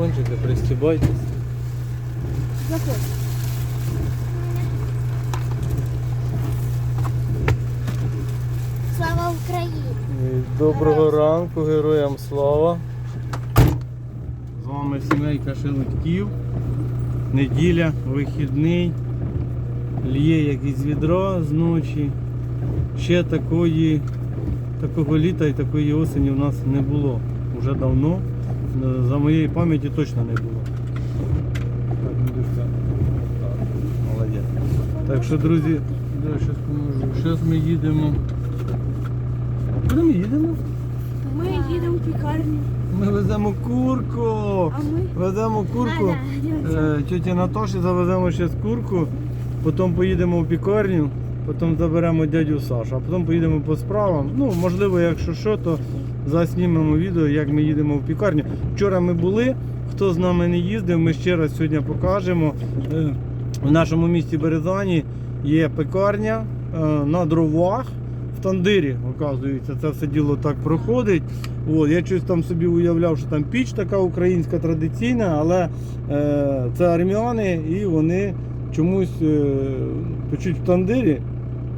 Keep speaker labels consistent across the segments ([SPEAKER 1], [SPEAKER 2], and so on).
[SPEAKER 1] телефончики, пристібайтесь.
[SPEAKER 2] Заходь. Слава Україні!
[SPEAKER 1] І Доброго ранку, героям слава. З вами сімейка Шелудьків. Неділя, вихідний. Лє як із відра з ночі. Ще такої, такого літа і такої осені в нас не було. Уже давно. За моєї пам'яті точно не було. Так, Мідушка. Так, Молодець. Так що, друзі, да, щас поможу. Зараз ми їдемо. Куди ми їдемо?
[SPEAKER 2] Ми їдемо в пікарню.
[SPEAKER 1] Ми веземо курку.
[SPEAKER 2] Ми?
[SPEAKER 1] Веземо курку. Е, Тьоті Наташі завеземо ще курку, потім поїдемо в пікарню, потім заберемо дядю Сашу, а потім поїдемо по справам. Ну, можливо, якщо що, то заснімемо відео, як ми їдемо в пікарню. Вчора ми були, хто з нами не їздив, ми ще раз сьогодні покажемо. Е, В нашому місті Березані є пекарня е, на дровах. В тандирі, оказується, це все діло так проходить. От, я щось там собі уявляв, що там піч така українська традиційна, але е, це армяни і вони чомусь е, печуть в тандирі.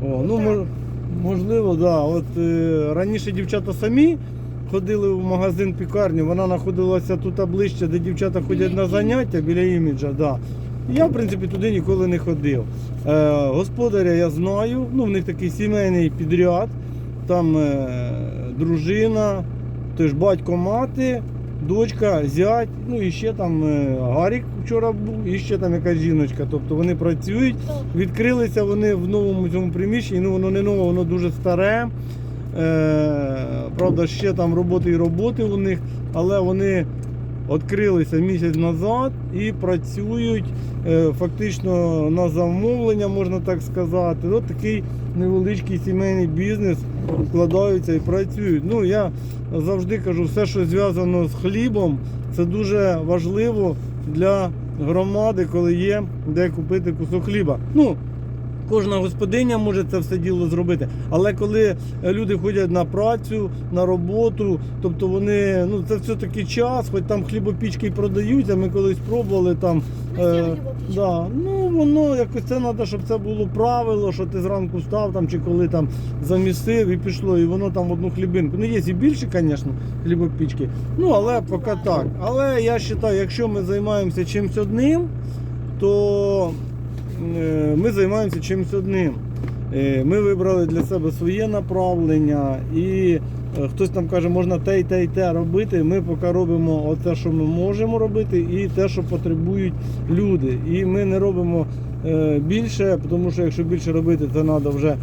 [SPEAKER 1] О, ну, мож, можливо, да. От, е, раніше дівчата самі ходили в магазин пікарню, вона знаходилася тут ближче, де дівчата ходять на заняття біля іміджа. Да. Я, в принципі, туди ніколи не ходив. Е, господаря я знаю, ну, в них такий сімейний підряд, там е, дружина, тож батько мати, дочка, зять, ну і ще там е, Гарік вчора був, і ще там якась жіночка. Тобто вони працюють. Відкрилися вони в новому цьому приміщенні, ну воно не нове, воно дуже старе. Е, правда, ще там роботи і роботи у них, але вони відкрилися місяць назад і працюють е, фактично на замовлення, можна так сказати. Ось такий невеличкий сімейний бізнес вкладаються і працюють. Ну, я завжди кажу, все, що зв'язано з хлібом, це дуже важливо для громади, коли є де купити кусок хліба. Ну, Кожна господиня може це все діло зробити. Але коли е, люди ходять на працю, на роботу, тобто вони, ну це все таки час, хоч там хлібопічки продаються, ми колись пробували там.
[SPEAKER 2] Хлібопічки.
[SPEAKER 1] да, ну воно якось це треба, щоб це було правило, що ти зранку став там чи коли там замісив і пішло, і воно там одну хлібинку. Ну є і більше, звісно, хлібопічки. Ну але поки так. Але я вважаю, якщо ми займаємося чимось одним, то е, ми займаємося чимось одним. Е, Ми вибрали для себе своє направлення, і е, хтось там каже, можна те і те і те робити. Ми поки робимо те, що ми можемо робити, і те, що потребують люди. І ми не робимо е, більше, тому що якщо більше робити, це треба вже.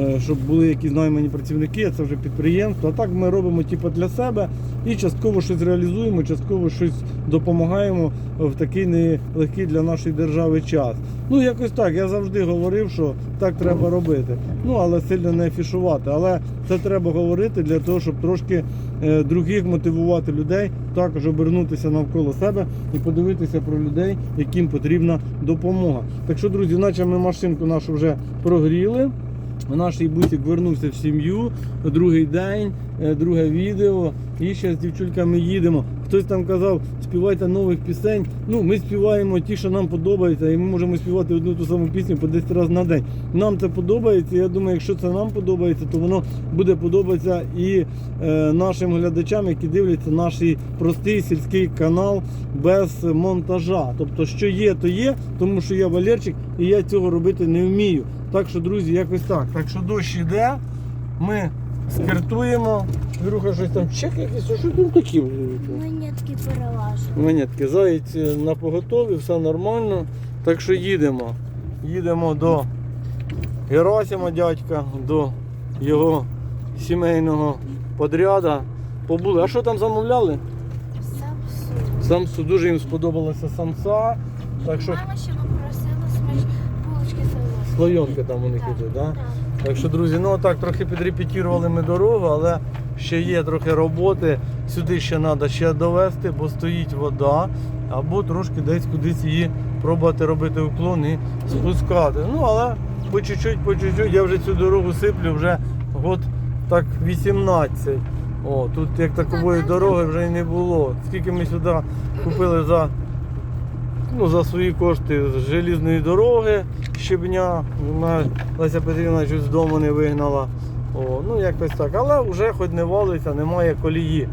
[SPEAKER 1] Е, Щоб були якісь наймані працівники, це вже підприємство. А так ми робимо типу, для себе і частково щось реалізуємо, частково щось допомагаємо в такий нелегкий для нашої держави час. Ну, якось так. Я завжди говорив, що так треба робити. Ну, але сильно не афішувати. Але це треба говорити для того, щоб трошки е, других мотивувати людей, також обернутися навколо себе і подивитися про людей, яким потрібна допомога. Так що, друзі, наче ми машинку нашу вже прогріли. Наш бусик вернувся в сім'ю, другий день, е, друге відео. І ще з дівчульками їдемо. Хтось там казав, співайте нових пісень. Ну, ми співаємо ті, що нам подобається, і ми можемо співати одну ту саму пісню по 10 разів на день. Нам це подобається. Я думаю, якщо це нам подобається, то воно буде подобатися і е, нашим глядачам, які дивляться наш простий сільський канал без монтажа. Тобто, що є, то є, тому що я Валерчик і я цього робити не вмію. Так що, друзі, якось так. Так що дощ іде, ми скертуємо. Віруха щось там чек якийсь, а що там такі?
[SPEAKER 2] Монетки переважно.
[SPEAKER 1] Монетки, заєць е, на поготові, все нормально. Так що їдемо. Їдемо до Герасима дядька, до його сімейного подряда. Побули. А що там замовляли?
[SPEAKER 2] Самсу.
[SPEAKER 1] Самсу дуже їм сподобалася самса. Так що
[SPEAKER 2] Мама ще попросила з
[SPEAKER 1] там у них ідуть, да? Так що, друзі, ну так трохи підрепетірували ми дорогу, але ще є трохи роботи. Сюди ще треба ще довести, бо стоїть вода, або трошки десь кудись її пробувати робити уклон і спускати. Ну, але по чуть-чуть, по чуть-чуть я вже цю дорогу сиплю вже год так 18. О, тут як такової дороги вже й не було. Скільки ми сюди купили за, ну, за свої кошти з желізної дороги щебня. Вона Леся Петрівна чуть з дому не вигнала. О, ну якось так. Але вже хоч не валиться, немає колії.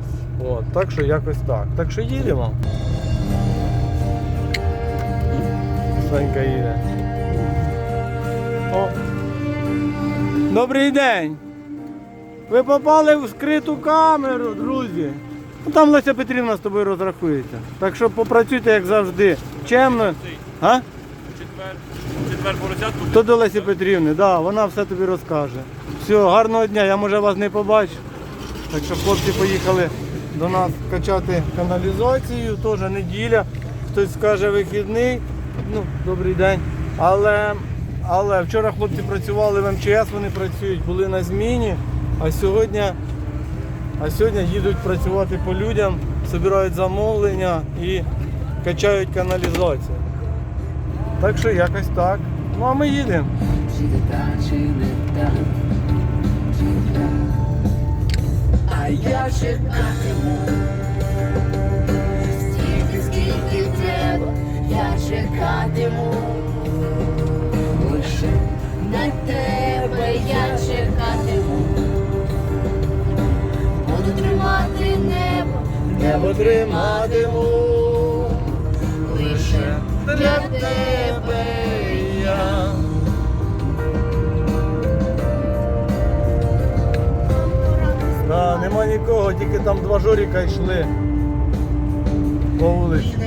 [SPEAKER 1] От, так що якось так. Так що їдемо. Санька їде. О. Добрий день! Ви попали в скриту камеру, друзі. Ну, Там Леся Петрівна з тобою розрахується. Так що попрацюйте, як завжди. Чемно. А? То до Лесі Петрівни, да, вона все тобі розкаже. Все, гарного дня, я може вас не побачу. Так що хлопці поїхали до нас качати каналізацію, теж неділя. Хтось скаже вихідний. Ну, добрий день. Але, але вчора хлопці працювали в МЧС, вони працюють, були на зміні, а сьогодні, а сьогодні їдуть працювати по людям, збирають замовлення і качають каналізацію. Так що якось так. Ну а ми їдемо.
[SPEAKER 3] А я чекатиму
[SPEAKER 1] тільки там два жоріка йшли по вулиці.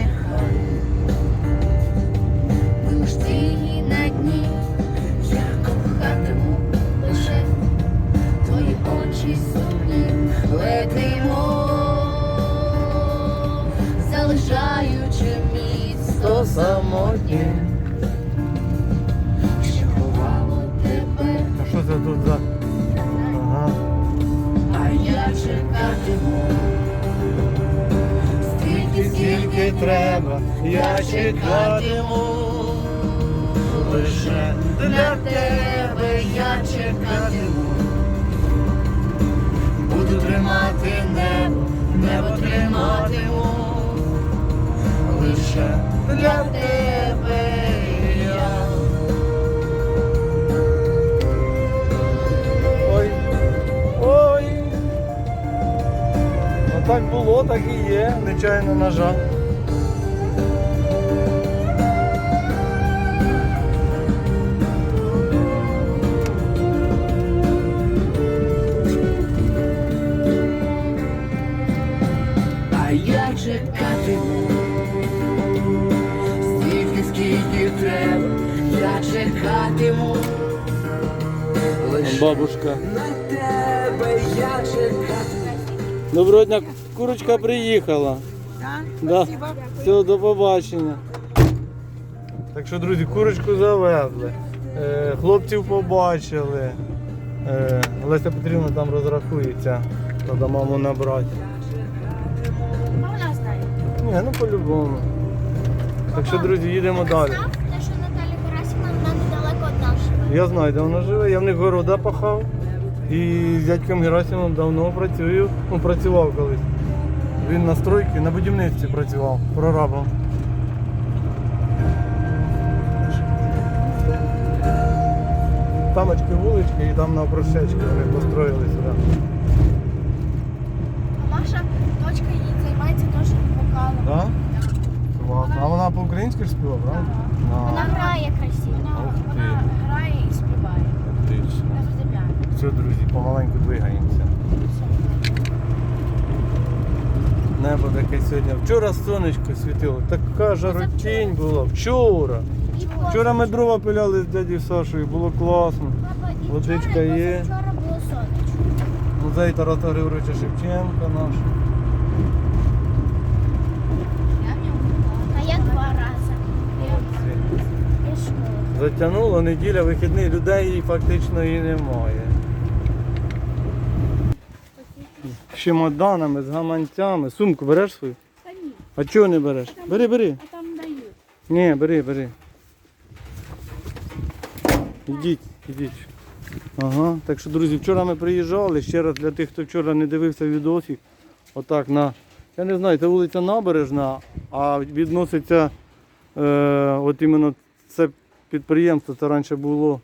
[SPEAKER 3] Залишаючи місто самотнє, що ховало тебе,
[SPEAKER 1] А що це тут за?
[SPEAKER 3] Стільки,
[SPEAKER 1] Скільки треба, я чекатиму.
[SPEAKER 3] Лише для тебе я чекатиму. Буду тримати небо, небо триматиму. Лише для тебе
[SPEAKER 1] так було, так і є. Нечайно нажав.
[SPEAKER 3] А я чекатиму. Стільки, скільки треба, я чекатиму. Лише
[SPEAKER 1] Бабушка. Доброго дня, курочка приїхала. Да. Все, до побачення. Так що, друзі, курочку завезли. Е, хлопців побачили. Е, Леся Петрівна там розрахується. Треба маму набрати.
[SPEAKER 2] Вона знає.
[SPEAKER 1] Ні, ну по-любому. Так що, друзі, їдемо далі.
[SPEAKER 2] Те, що Наталя Герасимовна вона недалеко від нашого.
[SPEAKER 1] Я знаю, де вона живе, я в них города пахав. І з дядьком Герасимом давно працюю. Ну, працював колись. Він на стройці, на будівництві працював, прорабом. Там очки вулички і там на прошечки вони построїли сюди.
[SPEAKER 2] Маша, дочка її займається теж вокалом.
[SPEAKER 1] Да? Класно. А вона по-українськи ж співає, правда?
[SPEAKER 2] Вона грає красиво.
[SPEAKER 1] Ух ти.
[SPEAKER 2] Вона грає і співає.
[SPEAKER 1] Отлично.
[SPEAKER 2] На фортепіано.
[SPEAKER 1] Все, друзі, помаленьку двигаємося. Небо таке сьогодні. Вчора сонечко світило, така жаротінь була. Вчора. Вчора ми дрова пиляли з дядю Сашою, було класно. Водичка є.
[SPEAKER 2] позавчора було сонечко.
[SPEAKER 1] Музей Тараса Григоровича Шевченка наш.
[SPEAKER 2] А я два рази.
[SPEAKER 1] Затягнуло неділя, вихідний, людей фактично і немає. З Чемоданами, з гаманцями. Сумку береш свою?
[SPEAKER 2] Та ні,
[SPEAKER 1] А чого не береш? Бери, бери.
[SPEAKER 2] а там дають.
[SPEAKER 1] Ні, бери, бери. Ідіть, ідіть. Ага. Так що, друзі, вчора ми приїжджали. Ще раз для тих, хто вчора не дивився відосик. Отак на. Я не знаю, це вулиця Набережна, а відноситься е, от іменно це підприємство, це раніше було,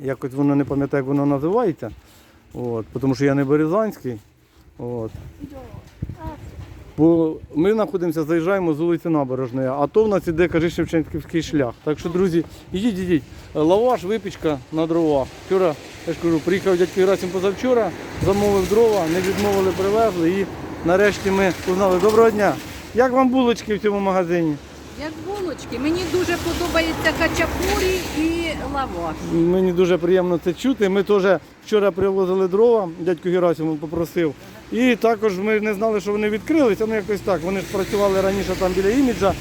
[SPEAKER 1] якось воно не пам'ятаю, як воно називається. От, тому що я не Березанський. От. Бо ми знаходимося, заїжджаємо з вулиці Набережної, а то в нас іде, каже, Шевченківський шлях. Так що, друзі, ідіть, ідіть. Лаваш, випічка на дровах. Вчора, я ж кажу, приїхав дядько Герасим позавчора, замовив дрова, не відмовили, привезли і нарешті ми узнали. Доброго дня! Як вам булочки в цьому магазині?
[SPEAKER 4] Як булочки. Мені дуже подобається хачапурі і лаваш.
[SPEAKER 1] Мені дуже приємно це чути. Ми теж вчора привозили дрова, дядько Герасимов попросив. І також ми не знали, що вони відкрилися. Ну якось так. Вони ж працювали раніше там біля іміджа.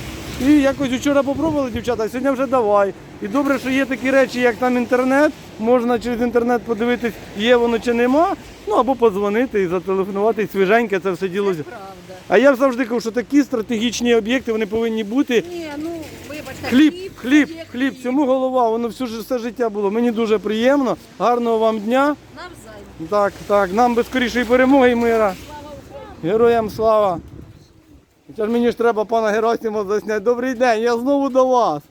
[SPEAKER 1] І якось вчора попробували дівчата, а сьогодні вже давай. І добре, що є такі речі, як там інтернет. Можна через інтернет подивитись, є воно чи нема. Ну або подзвонити і зателефонувати, і свіженьке це все діло.
[SPEAKER 4] Правда.
[SPEAKER 1] А я завжди кажу, що такі стратегічні об'єкти вони повинні бути.
[SPEAKER 4] Ні, ну
[SPEAKER 1] Хліб, хліб, хліб, цьому голова, воно все, ж- все життя було. Мені дуже приємно. Гарного вам дня.
[SPEAKER 4] Навзаєм.
[SPEAKER 1] Так, так, нам без скорішої перемоги і мира. Героям слава. Зараз мені ж треба пана Герасима засняти. Добрий день, я знову до вас.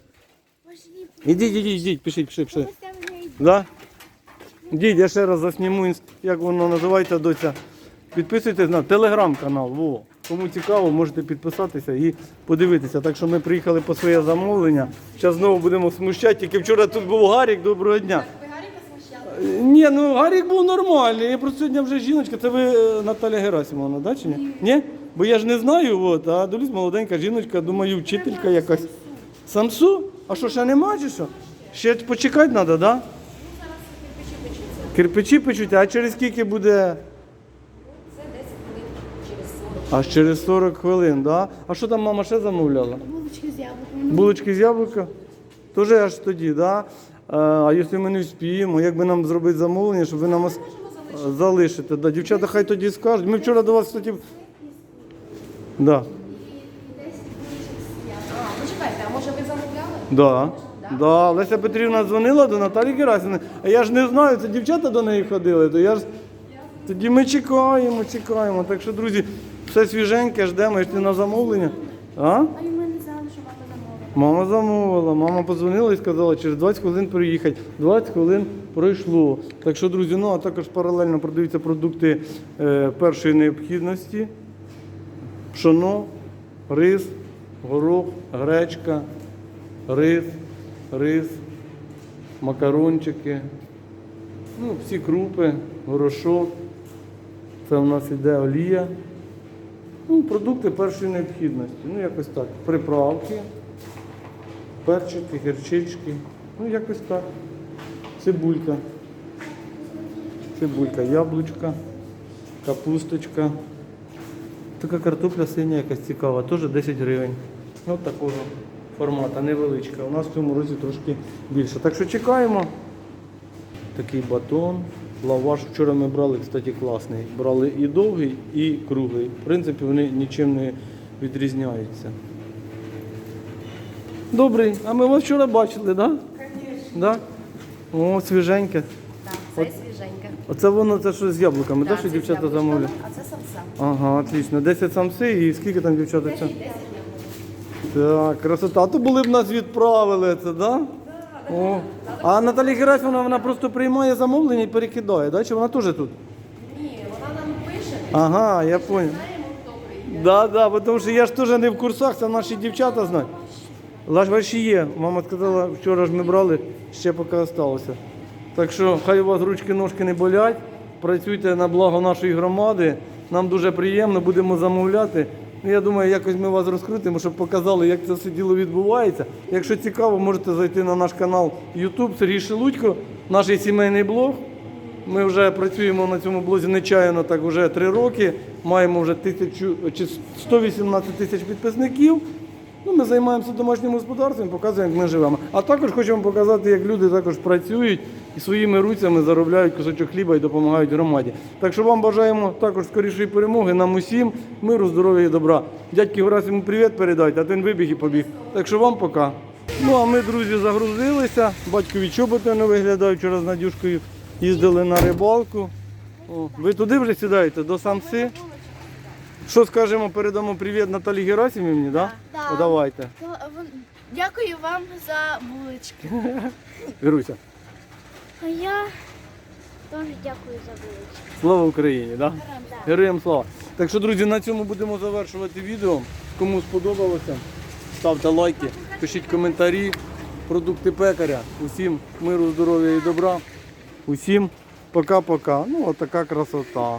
[SPEAKER 1] Ідіть, ідіть, ідіть, пишіть, пишіть, пишіть. Да? Ідіть, я ще раз засніму, як воно називається, доця. Підписуйтесь на телеграм-канал. Во. Кому цікаво, можете підписатися і подивитися. Так що ми приїхали по своє замовлення. Зараз знову будемо смущати. Тільки вчора тут був Гарік, доброго дня. Е, Ні, ну Гарік був нормальний. Я просто сьогодні вже жіночка. Це ви е, Наталя Герасимовна, да, чи ні? Ні? Бо я ж не знаю, от, а доліз молоденька жіночка, думаю, вчителька якась. Самсу? А що, ще нема чи що? Ще почекати треба, так? Да? Кирпичі печуть, а через скільки буде? Аж через 40 хвилин, да? А що там мама ще замовляла?
[SPEAKER 2] Булочки з яблуками.
[SPEAKER 1] Булочки з яблука? Тоже аж тоді, да? Е, А якщо ми не вспіємо, як би нам зробити замовлення, щоб ви нам залишите? Да. Дівчата хай тоді скажуть. Ми вчора до вас, кстати... Да.
[SPEAKER 5] А, почекайте, а може ви замовляли?
[SPEAKER 1] Да. Да. Леся Петрівна дзвонила до Наталі Герасівни, а я ж не знаю, це дівчата до неї ходили, то я ж тоді ми чекаємо, чекаємо. Так що, друзі, все свіженьке, ждемо, йшли на замовлення. А?
[SPEAKER 2] А й ми не знали, що мама замовила.
[SPEAKER 1] Мама замовила, мама подзвонила і сказала, через 20 хвилин приїхати. 20 хвилин пройшло. Так що, друзі, ну а також паралельно продаються продукти е, першої необхідності. Пшоно, рис, горох, гречка, рис, рис, макарончики, ну, всі крупи, горошок. Це у нас іде олія. Ну, продукти першої необхідності. Ну, якось так. Приправки, перчики, гірчички. Ну, якось так. Цибулька. Цибулька, яблучка, капусточка. Така картопля синя якась цікава, теж 10 гривень. Ось такого формату, невеличка. У нас в цьому році трошки більше. Так що чекаємо. Такий батон. Лаваш вчора ми брали, кстати, класний. Брали і довгий, і круглий. В принципі, вони нічим не відрізняються. Добрий, а ми вас вчора бачили, так? Да? Да? О, свіженьке.
[SPEAKER 5] Так, це свіженьке.
[SPEAKER 1] Оце воно це що з яблуками, так,
[SPEAKER 5] Так,
[SPEAKER 1] що дівчата замовляють?
[SPEAKER 5] А це самса.
[SPEAKER 1] Ага, отлично. 10 самси і скільки там дівчата? Це? Так, красота. А то були б нас відправили це, да? О. А Наталія Герасимовна, вона просто приймає замовлення і перекидає, да? Чи вона теж тут?
[SPEAKER 5] Ні, вона нам пише,
[SPEAKER 1] Ага, я понял.
[SPEAKER 5] знаємо, хто прийде.
[SPEAKER 1] Да, тому що я ж теж не в курсах, це наші дівчата знають. Лажваші є. Мама сказала, вчора ж ми брали, ще поки залишилося. Так що хай у вас ручки ножки не болять. Працюйте на благо нашої громади. Нам дуже приємно, будемо замовляти. Ну, Я думаю, якось ми вас розкрутимо, щоб показали, як це все діло відбувається. Якщо цікаво, можете зайти на наш канал YouTube Сергій Шелудько, наш сімейний блог. Ми вже працюємо на цьому блозі нечаянно так вже три роки. Маємо вже тисячу чи 118 тисяч підписників. Ну, ми займаємося домашнім господарством, показуємо, як ми живемо. А також хочемо показати, як люди також працюють і своїми руцями заробляють кусочок хліба і допомагають громаді. Так що вам бажаємо також скорішої перемоги, нам усім, миру, здоров'я і добра. Дядьки Герасиму привіт передайте, а він вибіг і побіг. Так що вам пока. Ну а ми, друзі, загрузилися. Батькові чоботи не виглядають вчора з Надюшкою. їздили на рибалку. О, ви туди вже сідаєте, до самси? Що скажемо, передамо привіт Наталі Герасимівні, да?
[SPEAKER 2] Да.
[SPEAKER 1] О, давайте.
[SPEAKER 2] Дякую вам за булочки.
[SPEAKER 1] Віруся.
[SPEAKER 2] А я теж дякую за булочки.
[SPEAKER 1] Слава Україні, да?
[SPEAKER 2] Да.
[SPEAKER 1] Героям слава. Так що, друзі, на цьому будемо завершувати відео. Кому сподобалося, ставте лайки, пишіть коментарі. Продукти пекаря. Усім миру, здоров'я і добра. Усім пока-пока. Ну, отака красота.